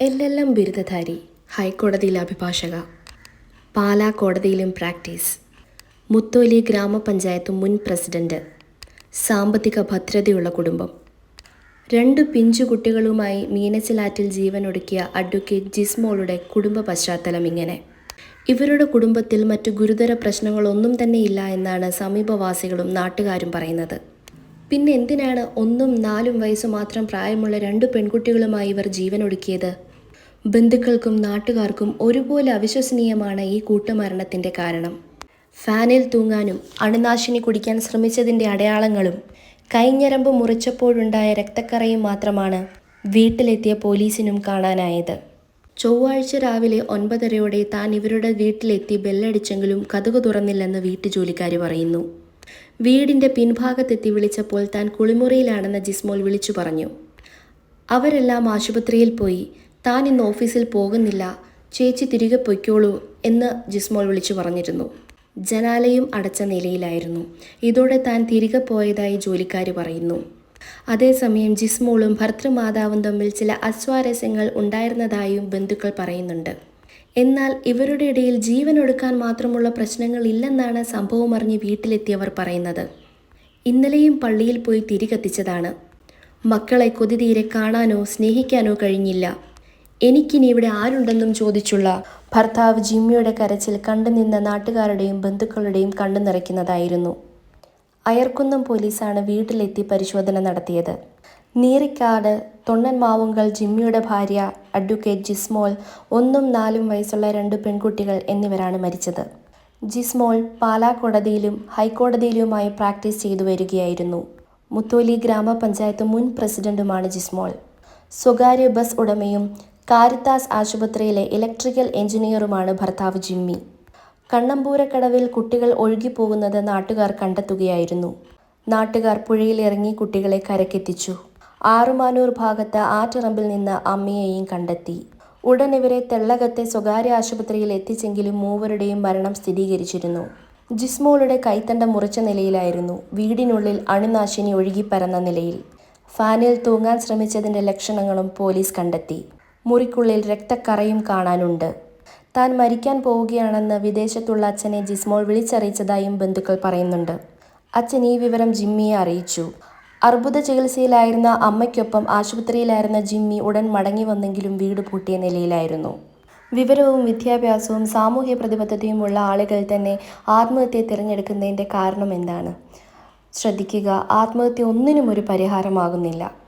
L L M ബിരുദധാരി ഹൈക്കോടതിയിൽ അഭിഭാഷക. Pala കോടതിയിലും practice. Mutholy ഗ്രാമപഞ്ചായത്ത് മുൻ പ്രസിഡന്റ്. സാമ്പത്തിക ഭദ്രതയുള്ള കുടുംബം. രണ്ട് പിഞ്ചു കുട്ടികളുമായി മീനച്ചിലാറ്റിൽ ജീവനൊടുക്കിയ അഡ്വക്കേറ്റ് ജിസ്മോളുടെ കുടുംബ പശ്ചാത്തലം ഇങ്ങനെ. ഇവരുടെ കുടുംബത്തിൽ മറ്റു ഗുരുതര പ്രശ്നങ്ങളൊന്നും തന്നെ ഇല്ല എന്നാണ് സമീപവാസികളും നാട്ടുകാരും പറയുന്നത്. പിന്നെ എന്തിനാണ് ഒന്നും നാലും വയസ്സ് മാത്രം പ്രായമുള്ള രണ്ട് പെൺകുട്ടികളുമായി ഇവർ ജീവനൊടുക്കിയത്? ബന്ധുക്കൾക്കും നാട്ടുകാർക്കും ഒരുപോലെ അവിശ്വസനീയമാണ് ഈ കൂട്ടുമരണത്തിന്റെ കാരണം. ഫാനിൽ തൂങ്ങാനും അണുനാശിനി കുടിക്കാൻ ശ്രമിച്ചതിന്റെ അടയാളങ്ങളും കൈഞ്ഞരമ്പ് മുറിച്ചപ്പോഴുണ്ടായ രക്തക്കറയും മാത്രമാണ് വീട്ടിലെത്തിയ പോലീസിനും കാണാനായത്. ചൊവ്വാഴ്ച രാവിലെ ഒൻപതരയോടെ താൻ ഇവരുടെ വീട്ടിലെത്തി ബെല്ലടിച്ചെങ്കിലും കതകു തുറന്നില്ലെന്ന് വീട്ടുജോലിക്കാർ പറയുന്നു. വീടിന്റെ പിൻഭാഗത്തെത്തി വിളിച്ചപ്പോൾ താൻ കുളിമുറിയിലാണെന്ന് ജിസ്മോൾ വിളിച്ചു പറഞ്ഞു. അവരെല്ലാം ആശുപത്രിയിൽ പോയി താൻ ഇന്ന് ഓഫീസിൽ പോകുന്നില്ല. ചേച്ചി തിരികെ പൊയ്ക്കോളൂ എന്ന് ജിസ്മോൾ വിളിച്ചു പറഞ്ഞിരുന്നു. ജനാലയും അടച്ച നിലയിലായിരുന്നു. ഇതോടെ താൻ തിരികെ പോയതായി ജോലിക്കാർ പറയുന്നു. അതേസമയം ജിസ്മോളും ഭർത്തൃമാതാവും തമ്മിൽ ചില അസ്വാരസ്യങ്ങൾ ഉണ്ടായിരുന്നതായും ബന്ധുക്കൾ പറയുന്നുണ്ട്. എന്നാൽ ഇവരുടെ ഇടയിൽ ജീവൻ ഒടുക്കാൻ മാത്രമുള്ള പ്രശ്നങ്ങൾ ഇല്ലെന്നാണ് സംഭവം അറിഞ്ഞ് വീട്ടിലെത്തിയവർ പറയുന്നത്. ഇന്നലെയും പള്ളിയിൽ പോയി തിരികെത്തിച്ചതാണ്. മക്കളെ കൊതിതീരെ കാണാനോ സ്നേഹിക്കാനോ കഴിഞ്ഞില്ല. എനിക്കിനി ഇവിടെ ആരുണ്ടെന്നും ചോദിച്ചുള്ള ഭർത്താവ് ജിമ്മിയുടെ കരച്ചിൽ കണ്ടുനിന്ന നാട്ടുകാരുടെയും ബന്ധുക്കളുടെയും കണ്ണു നിറയ്ക്കുന്നതായിരുന്നു. അയർക്കുന്നം പോലീസാണ് വീട്ടിലെത്തി പരിശോധന നടത്തിയത്. നീറിക്കാട് തൊണ്ണൻമാവുങ്കൽ ജിമ്മിയുടെ ഭാര്യ അഡ്വക്കേറ്റ് ജിസ്മോൾ ഒന്നും നാലും വയസ്സുള്ള രണ്ട് പെൺകുട്ടികൾ എന്നിവരാണ് മരിച്ചത്. ജിസ്മോൾ പാലാ കോടതിയിലും ഹൈക്കോടതിയിലുമായി പ്രാക്ടീസ് ചെയ്തു വരികയായിരുന്നു. മുത്തോലി ഗ്രാമപഞ്ചായത്ത് മുൻ പ്രസിഡന്റുമാണ് ജിസ്മോൾ. സ്വകാര്യ ബസ് ഉടമയും കാരിത്താസ് ആശുപത്രിയിലെ ഇലക്ട്രിക്കൽ എഞ്ചിനീയറുമാണ് ഭർത്താവ് ജിമ്മി. കണ്ണമ്പൂരക്കടവിൽ കുട്ടികൾ ഒഴുകിപ്പോകുന്നത് നാട്ടുകാർ കണ്ടെത്തുകയായിരുന്നു. നാട്ടുകാർ പുഴയിലിറങ്ങി കുട്ടികളെ കരക്കെത്തിച്ചു ആറുമാനൂർ ഭാഗത്ത് ആറ്റിറമ്പിൽ നിന്ന് അമ്മയെയും കണ്ടെത്തി. ഉടൻ ഇവരെ തെള്ളകത്തെ സ്വകാര്യ ആശുപത്രിയിൽ എത്തിച്ചെങ്കിലും മൂവരുടെയും മരണം സ്ഥിരീകരിച്ചിരുന്നു. ജിസ്മോളുടെ കൈത്തണ്ട മുറിച്ച നിലയിലായിരുന്നു. വീടിനുള്ളിൽ അണുനാശിനി ഒഴുകിപ്പരന്ന നിലയിൽ. ഫാനിൽ തൂങ്ങാൻ ശ്രമിച്ചതിന്റെ ലക്ഷണങ്ങളും പോലീസ് കണ്ടെത്തി. മുറിക്കുള്ളിൽ രക്തക്കറയും കാണാനുണ്ട്. താൻ മരിക്കാൻ പോവുകയാണെന്ന് വിദേശത്തുള്ള അച്ഛനെ ജിസ്മോൾ വിളിച്ചറിയിച്ചതായും ബന്ധുക്കൾ പറയുന്നുണ്ട്. അച്ഛൻ ഈ വിവരം ജിമ്മിയെ അറിയിച്ചു. അർബുദ ചികിത്സയിലായിരുന്ന അമ്മയ്ക്കൊപ്പം ആശുപത്രിയിലായിരുന്ന ജിമ്മി ഉടൻ മടങ്ങി വന്നെങ്കിലും വീട് പൂട്ടിയ നിലയിലായിരുന്നു. വിവരവും വിദ്യാഭ്യാസവും സാമൂഹ്യ പ്രതിബദ്ധതയുമുള്ള ആളുകൾ തന്നെ ആത്മഹത്യ തിരഞ്ഞെടുക്കുന്നതിന്റെ കാരണം എന്താണ്? ശ്രദ്ധിക്കുക ആത്മഹത്യ ഒന്നിനും ഒരു പരിഹാരമാകുന്നില്ല.